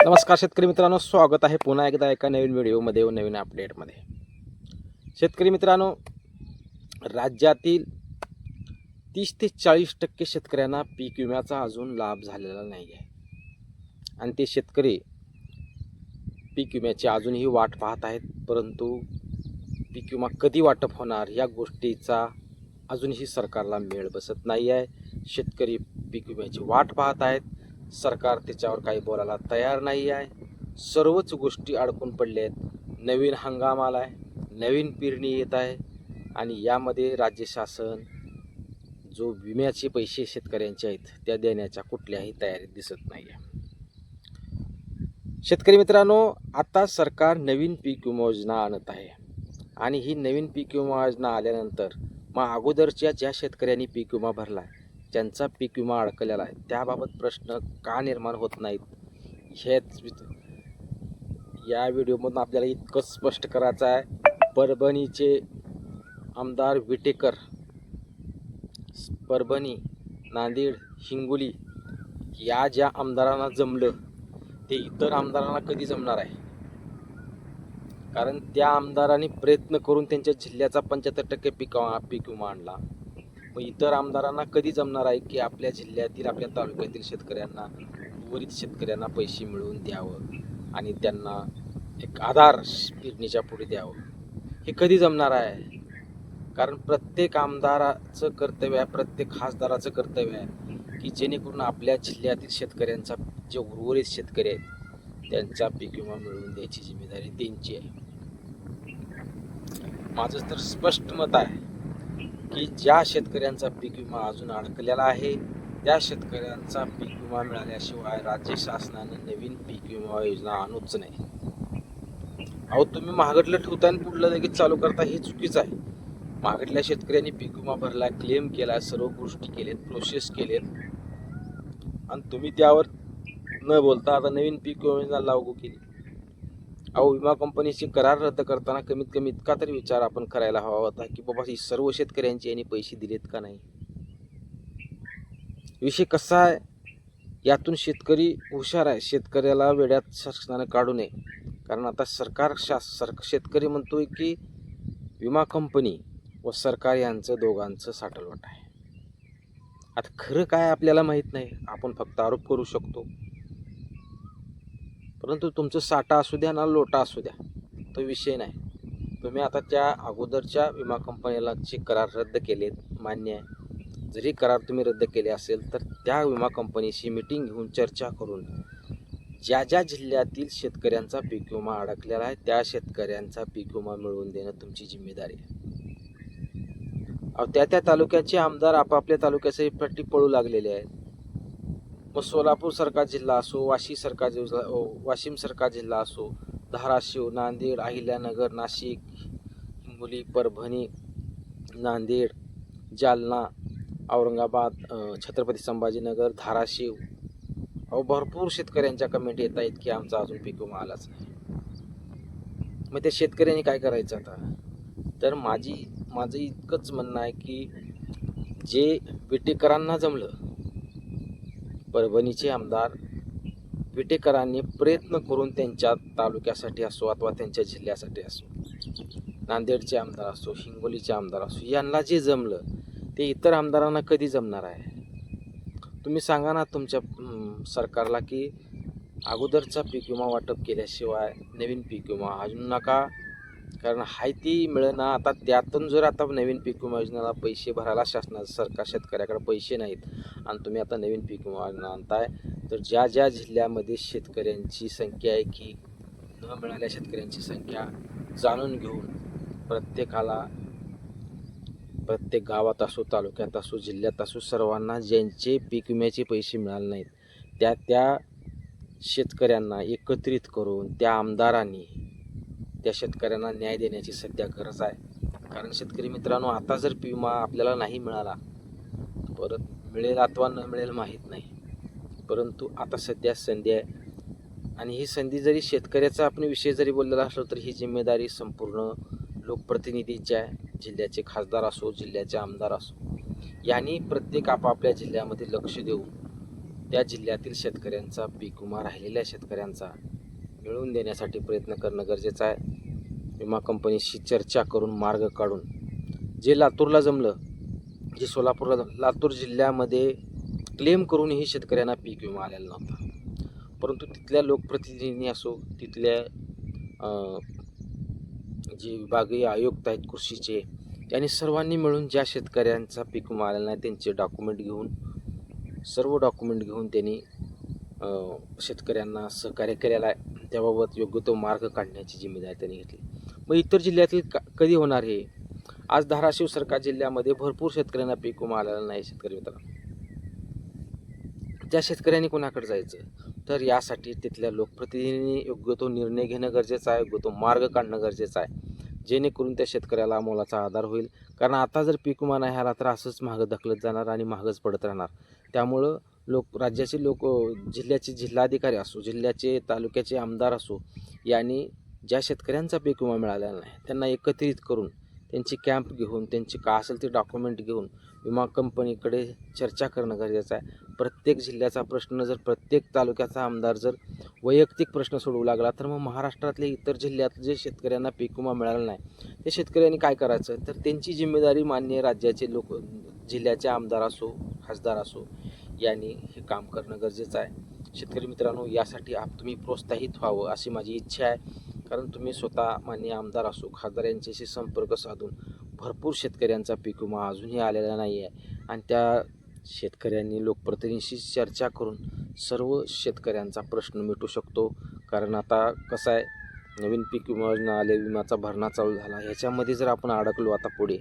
नमस्कार शेतकरी मित्रांनो. स्वागत आहे पुन्हा एकदा एका नवीन व्हिडिओमध्ये व नवीन अपडेटमध्ये. शेतकरी मित्रांनो राज्यातील तीस ते चाळीस टक्के शेतकऱ्यांना पीक विम्याचा अजून लाभ झालेला नाही आहे आणि ते शेतकरी पीक विम्याची अजूनही वाट पाहत आहेत परंतु पीक विमा कधी वाटप होणार या गोष्टीचा अजूनही सरकारला मेळ बसत नाही आहे शेतकरी पीक विम्याची वाट पाहत आहेत. सरकार त्याच्यावर काही बोलायला तयार नाही आहे. सर्वच गोष्टी अडकून पडल्या आहेत. नवीन हंगाम आला आहे नवीन पेरणी येत आहे आणि यामध्ये राज्य शासन जो विम्याचे पैसे शेतकऱ्यांचे आहेत त्या देण्याच्या कुठल्याही तयारीत दिसत नाही आहे शेतकरी मित्रांनो आता सरकार नवीन पीक विमा योजना आणत आहे. आणि ही नवीन पीक विमा योजना आल्यानंतर मग अगोदरच्या ज्या शेतकऱ्यांनी पीक विमा भरला आहे ज्यांचा पीक विमा अडकलेला आहे त्याबाबत प्रश्न का निर्माण होत नाहीत? हेच या व्हिडिओमधून आपल्याला इतकं स्पष्ट करायचं आहे. परभणीचे आमदार विटेकर परभणी नांदेड हिंगोली या ज्या आमदारांना जमलं ते इतर आमदारांना कधी जमणार आहे? कारण त्या आमदारांनी प्रयत्न करून त्यांच्या जिल्ह्याचा पंच्याहत्तर टक्के पिका पीक विमा आणला. मग इतर आमदारांना कधी जमणार आहे की आपल्या जिल्ह्यातील आपल्या तालुक्यातील शेतकऱ्यांना उर्वरित शेतकऱ्यांना पैसे मिळवून द्यावं आणि त्यांना एक आधार पेरणीच्या पुढे द्यावं? हे कधी जमणार आहे? कारण प्रत्येक आमदाराचं कर्तव्य आहे प्रत्येक खासदाराचं कर्तव्य आहे की जेणेकरून आपल्या जिल्ह्यातील शेतकऱ्यांचा जे उर्वरित शेतकरी आहेत त्यांचा पीक विमा मिळवून द्यायची जिम्मेदारी त्यांची आहे. माझं तर स्पष्ट मत आहे की ज्या शेतकऱ्यांचा पीक विमा अजून अडकलेला आहे त्या शेतकऱ्यांचा पीक विमा मिळाल्याशिवाय राज्य शासनाने नवीन पीक विमा योजना आणूच नाही. अहो तुम्ही महागडलं ठेवता आणि पुढलं लगेच चालू करता हे चुकीचं आहे. महागडल्या शेतकऱ्यांनी पीक विमा भरला क्लेम केला सर्व गोष्टी केलेत प्रोसेस केलेत आणि तुम्ही त्यावर न बोलता आता नवीन पीक विमा योजना लागू केली. अहो विमा कंपनीशी करार रद्द करताना कमीत कमी इतका तरी विचार आपण करायला हवा होता की बाबा ही सर्व शेतकऱ्यांची यांनी पैसे दिलेत का नाही? विषय कसा आहे? यातून शेतकरी हुशार आहे. शेतकऱ्याला वेड्यात शासनानं काढू नये. कारण आता सरकार शास सर शेतकरी म्हणतोय की विमा कंपनी व सरकार यांचं दोघांचं साठलवट आहे. आता खरं काय आपल्याला माहीत नाही? आपण फक्त आरोप करू शकतो. परंतु तुमचं साठा असू द्या ना लोटा असू द्या तो विषय नाही. तुम्ही आता त्या अगोदरच्या विमा कंपनीला जे करार रद्द केलेत मान्य आहे. जरी करार तुम्ही रद्द केले असेल तर त्या विमा कंपनीशी मिटिंग घेऊन चर्चा करून ज्या ज्या जिल्ह्यातील शेतकऱ्यांचा पीक विमा अडकलेला आहे त्या शेतकऱ्यांचा पीक विमा मिळवून देणं तुमची जिम्मेदारी आहे. त्या त्या तालुक्याचे आमदार आपापल्या तालुक्यासाठी पळू लागलेले आहेत. मग सोलापूर सरकार जिल्हा असो वाशी सरकार जिल्हा वाशिम सरकार जिल्हा असो धाराशिव नांदेड अहिल्यानगर नाशिक हिंगोली परभणी नांदेड जालना औरंगाबाद छत्रपती संभाजीनगर धाराशिव. अहो भरपूर शेतकऱ्यांच्या कमेंट येत आहेत की आमचा अजून पीक विमा आलाच नाही. मग त्या शेतकऱ्यांनी काय करायचं आता? तर माझी माझं इतकंच म्हणणं आहे की जे विटेकरांना जमलं परभणीचे आमदार विटेकरांनी प्रयत्न करून त्यांच्या तालुक्यासाठी असो अथवा त्यांच्या जिल्ह्यासाठी असो नांदेडचे आमदार असो हिंगोलीचे आमदार असो यांना जे जमलं ते इतर आमदारांना कधी जमणार आहे? तुम्ही सांगा ना तुमच्या सरकारला की अगोदरचा पीक विमा वाटप केल्याशिवाय नवीन पीक विमा अजून नका कारण हाय ती मिळणं आता त्यातून जर आता नवीन पीक विमा योजनेला पैसे भरायला शासना सरकार शेतकऱ्याकडे पैसे नाहीत आणि तुम्ही आता नवीन पीक विमा योजना आणताय तर ज्या ज्या जिल्ह्यामध्ये शेतकऱ्यांची संख्या आहे की न मिळाल्या शेतकऱ्यांची संख्या जाणून घेऊन प्रत्येकाला प्रत्येक गावात असो तालुक्यात असो जिल्ह्यात असो सर्वांना ज्यांचे पीक विम्याचे पैसे मिळाले नाहीत त्या त्या शेतकऱ्यांना एकत्रित करून त्या आमदारांनी त्या शेतकऱ्यांना न्याय देण्याची सध्या गरज आहे. कारण शेतकरी मित्रांनो आता जर विमा आपल्याला नाही मिळाला परत मिळेल अथवा न मिळेल माहीत नाही. परंतु आता सध्या संधी आहे. आणि ही संधी जरी शेतकऱ्याचा आपण विषय जरी बोललेला असलो तर ही जिम्मेदारी संपूर्ण लोकप्रतिनिधींची आहे. जिल्ह्याचे खासदार असो जिल्ह्याचे आमदार असो यांनी प्रत्येक आपापल्या जिल्ह्यामध्ये लक्ष देऊन त्या जिल्ह्यातील शेतकऱ्यांचा पीक विमा राहिलेल्या शेतकऱ्यांचा मिळवून देण्यासाठी प्रयत्न करणं गरजेचं आहे. विमा कंपनीशी चर्चा करून मार्ग काढून जे लातूरला जमलं जे सोलापूरला लातूर जिल्ह्यामध्ये क्लेम करूनही शेतकऱ्यांना पीक विमा आलेला नव्हता. परंतु तिथल्या लोकप्रतिनिधींनी असो तिथल्या जे विभागीय आयुक्त आहेत कृषीचे त्यांनी सर्वांनी मिळून ज्या शेतकऱ्यांचा पीक विमा आलेला नाही त्यांचे डॉक्युमेंट घेऊन सर्व डॉक्युमेंट घेऊन त्यांनी शेतकऱ्यांना सहकार्य केलेलं आहे. त्याबाबत योग्य तो मार्ग काढण्याची जिम्मेदारी त्यांनी घेतली. मग इतर जिल्ह्यातील का कधी होणार हे? आज धाराशिव सरकार जिल्ह्यामध्ये भरपूर शेतकऱ्यांना पीक विमा आलेला नाही शेतकरी मित्रांनो. त्या शेतकऱ्यांनी कोणाकडे जायचं? तर यासाठी तिथल्या लोकप्रतिनिधींनी योग्य तो निर्णय घेणं गरजेचं आहे योग्य तो मार्ग काढणं गरजेचं आहे. जेणेकरून त्या शेतकऱ्याला मोलाचा आधार होईल. कारण आता जर पीक विमा नाही आला तर असंच महाग ढकलत जाणार आणि महागच पडत राहणार. त्यामुळं लोक राज्याचे लोक जिल्ह्याचे जिल्हाधिकारी असो जिल्ह्याचे तालुक्याचे आमदार असो यांनी ज्या शेतकऱ्यांचा पीक विमा मिळालेला नाही त्यांना एकत्रित करून त्यांची कॅम्प घेऊन त्यांची का असेल ते डॉक्युमेंट घेऊन विमा कंपनीकडे चर्चा करणं गरजेचं आहे. प्रत्येक जिल्ह्याचा प्रश्न जर प्रत्येक तालुक्याचा आमदार जर वैयक्तिक प्रश्न सोडवू लागला तर मग महाराष्ट्रातले इतर जिल्ह्यात जे शेतकऱ्यांना पीक विमा मिळाला नाही त्या शेतकऱ्यांनी काय करायचं? तर त्यांची जिम्मेदारी मान्य राज्याचे लोक जिल्ह्याचे आमदार असो खासदार असो यांनी हे काम करणं गरजेचं आहे. शेतकरी मित्रांनो यासाठी आप तुम्ही प्रोत्साहित व्हावं अशी माझी इच्छा आहे. कारण तुम्ही स्वतः मान्य आमदार असो खासदार यांच्याशी संपर्क साधून भरपूर शेतकऱ्यांचा पीक विमा अजूनही आलेला नाही आहे. आणि त्या शेतकऱ्यांनी लोकप्रतिनिधीशी चर्चा करून सर्व शेतकऱ्यांचा प्रश्न मिटू शकतो. कारण आता कसं आहे नवीन पीक विमा योजना आले विमाचा भरणा चालू झाला. ह्याच्यामध्ये जर आपण अडकलो आता पुढे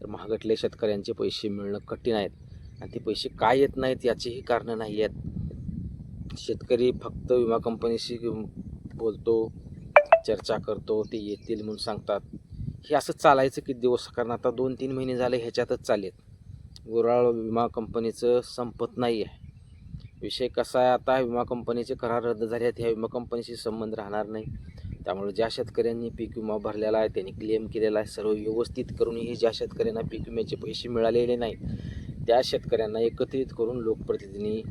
तर महागटले शेतकऱ्यांचे पैसे मिळणं कठीण आहेत आणि ते पैसे काय येत नाहीत याचीही कारणं नाही आहेत. शेतकरी फक्त विमा कंपनीशी बोलतो चर्चा करतो ते येतील म्हणून सांगतात. हे असं चालायचं किती दिवस कारण आता दोन तीन महिने झाले ह्याच्यातच चालेत गुराळ विमा कंपनीचं संपत नाही आहे विषय कसा आहे आता? विमा कंपनीचे करार रद्द झाले आहेत ह्या विमा कंपनीशी संबंध राहणार नाही. त्यामुळे ज्या शेतकऱ्यांनी पीक विमा भरलेला आहे त्यांनी क्लेम केलेला आहे सर्व व्यवस्थित करूनही ज्या शेतकऱ्यांना पीक विम्याचे पैसे मिळालेले नाही त्या शेतकऱ्यांना एकत्रित करून लोकप्रतिनिधी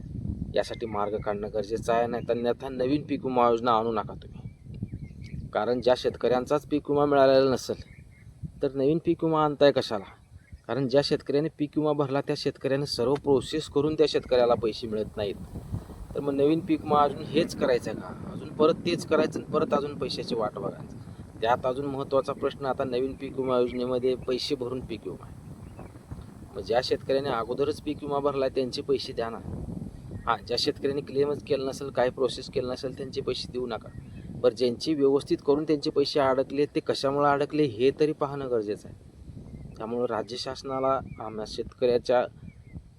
यासाठी मार्ग काढणं गरजेचं आहे. नाही तर अन्यथा नवीन पीक विमा योजना आणू नका तुम्ही. कारण ज्या शेतकऱ्यांचाच पीक विमा मिळालेला नसेल तर नवीन पीक विमा आणताय कशाला? कारण ज्या शेतकऱ्याने पीक विमा भरला त्या शेतकऱ्याने सर्व प्रोसेस करून त्या शेतकऱ्याला पैसे मिळत नाहीत. तर मग नवीन पीक विमा अजून हेच करायचं का? अजून परत तेच करायचं आणि परत अजून पैशाची वाट बघायचं. त्यात अजून महत्त्वाचा प्रश्न आता नवीन पीक विमा योजनेमध्ये पैसे भरून पीक विमा आहे. मग ज्या शेतकऱ्याने अगोदरच पीक विमा भरला त्यांचे पैसे द्या ना. हां ज्या शेतकऱ्यांनी क्लेमच केलं नसेल काय प्रोसेस केलं नसेल त्यांचे पैसे देऊ नका. बरं ज्यांची व्यवस्थित करून त्यांचे पैसे अडकले ते कशामुळे अडकले हे तरी पाहणं गरजेचं आहे. त्यामुळं राज्य शासनाला आम्हा शेतकऱ्याच्या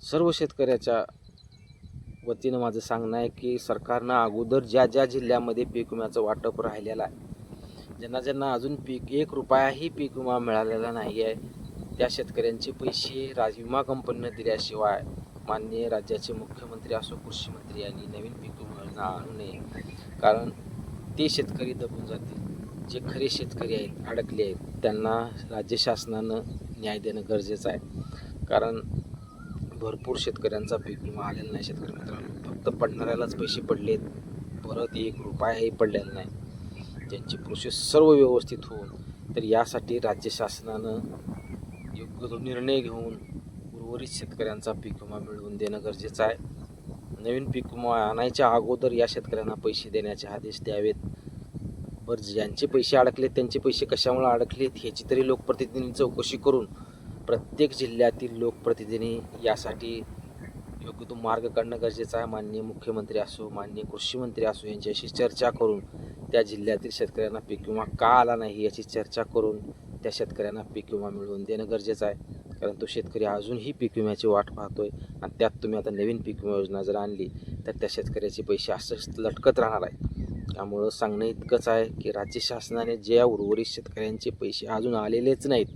सर्व शेतकऱ्याच्या वतीनं माझं सांगणं आहे की सरकारनं अगोदर ज्या ज्या जिल्ह्यामध्ये पीक विम्याचं वाटप राहिलेलं आहे ज्यांना ज्यांना अजून पीक एक रुपयाही पीक विमा मिळालेला नाही आहे त्या शेतकऱ्यांचे पैसे राज विमा कंपनीनं दिल्याशिवाय माननीय राज्याचे मुख्यमंत्री असो कृषी मंत्री यांनी नवीन पीक विमा योजना आणू नये. कारण ते शेतकरी दबून जातील. जे खरे शेतकरी आहेत अडकले आहेत त्यांना राज्य शासनानं न्याय देणं गरजेचं आहे. कारण भरपूर शेतकऱ्यांचा पीक विमा आलेला नाही शेतकरी मित्रांनो फक्त पडणाऱ्यालाच पैसे पडलेत. परत एक रुपयाही पडलेला नाही. त्यांची प्रोसेस सर्व व्यवस्थित होऊन तर यासाठी राज्य शासनानं निर्णय घेऊन उर्वरित शेतकऱ्यांचा पीक विमा मिळवून देणं गरजेचं आहे. नवीन पीक विमा आणायच्या अगोदर या शेतकऱ्यांना पैसे देण्याचे आदेश द्यावेत. बरं ज्यांचे पैसे अडकलेत त्यांचे पैसे कशामुळे अडकलेत ह्याची तरी लोकप्रतिनिधींनी चौकशी करून प्रत्येक जिल्ह्यातील लोकप्रतिनिधी यासाठी योग्य तो मार्ग काढणं गरजेचं आहे. माननीय मुख्यमंत्री असो माननीय कृषीमंत्री असो यांच्याशी चर्चा करून त्या जिल्ह्यातील शेतकऱ्यांना पीक विमा का आला नाही याची चर्चा करून त्या शेतकऱ्यांना पीक विमा मिळवून देणं गरजेचं आहे. कारण तो शेतकरी अजूनही पीक विम्याची वाट पाहतो आहे आणि त्यात तुम्ही आता नवीन पीक विमा योजना जर आणली तर त्या शेतकऱ्याचे पैसे असंच लटकत राहणार आहे त्यामुळं सांगणं इतकंच आहे की राज्य शासनाने ज्या उर्वरित शेतकऱ्यांचे पैसे अजून आलेलेच नाहीत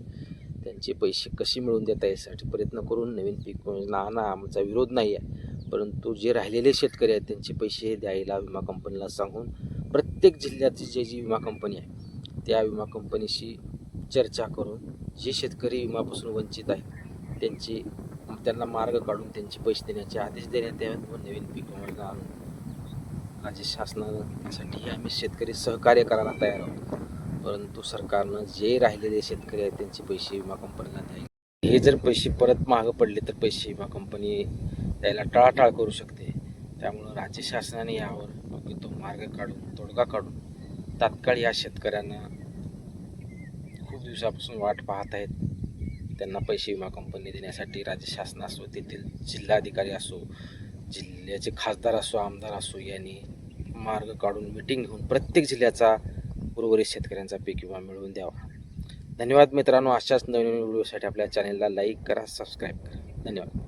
त्यांचे पैसे कसे मिळवून देता यासाठी प्रयत्न करून नवीन पीक योजना आणा आमचा विरोध नाही आहे. परंतु जे राहिलेले शेतकरी आहेत त्यांचे पैसे द्यायला विमा कंपनीला सांगून प्रत्येक जिल्ह्याची जे जी विमा कंपनी आहे त्या विमा कंपनीशी चर्चा करून जे शेतकरी विमापासून वंचित आहेत त्यांची त्यांना मार्ग काढून त्यांचे पैसे देण्याचे आदेश देण्यात यावेत व नवीन पीक विमा आणून राज्य शासनासाठी आम्ही शेतकरी सहकार्य करायला तयार आहोत. परंतु सरकारनं जे राहिलेले शेतकरी आहेत त्यांचे पैसे विमा कंपनीला द्यायचे हे जर पैसे परत महाग पडले तर पैसे विमा कंपनी द्यायला टाळाटाळ करू शकते. त्यामुळं राज्य शासनाने यावर योग्य तो मार्ग काढून तोडगा काढून तात्काळ या शेतकऱ्यांना खूप दिवसापासून वाट पाहत आहेत. त्यांना पैसे विमा कंपनी देण्यासाठी राज्य शासन असो तेथील जिल्हाधिकारी असो जिल्ह्याचे खासदार असो आमदार असो यांनी मार्ग काढून मिटिंग घेऊन प्रत्येक जिल्ह्याचा उर्वरित शेतकऱ्यांचा पीक विमा मिळवून द्यावा. धन्यवाद मित्रांनो. अशाच नवीन व्हिडिओसाठी आपल्या चॅनेलला लाईक करा सबस्क्राईब करा. धन्यवाद.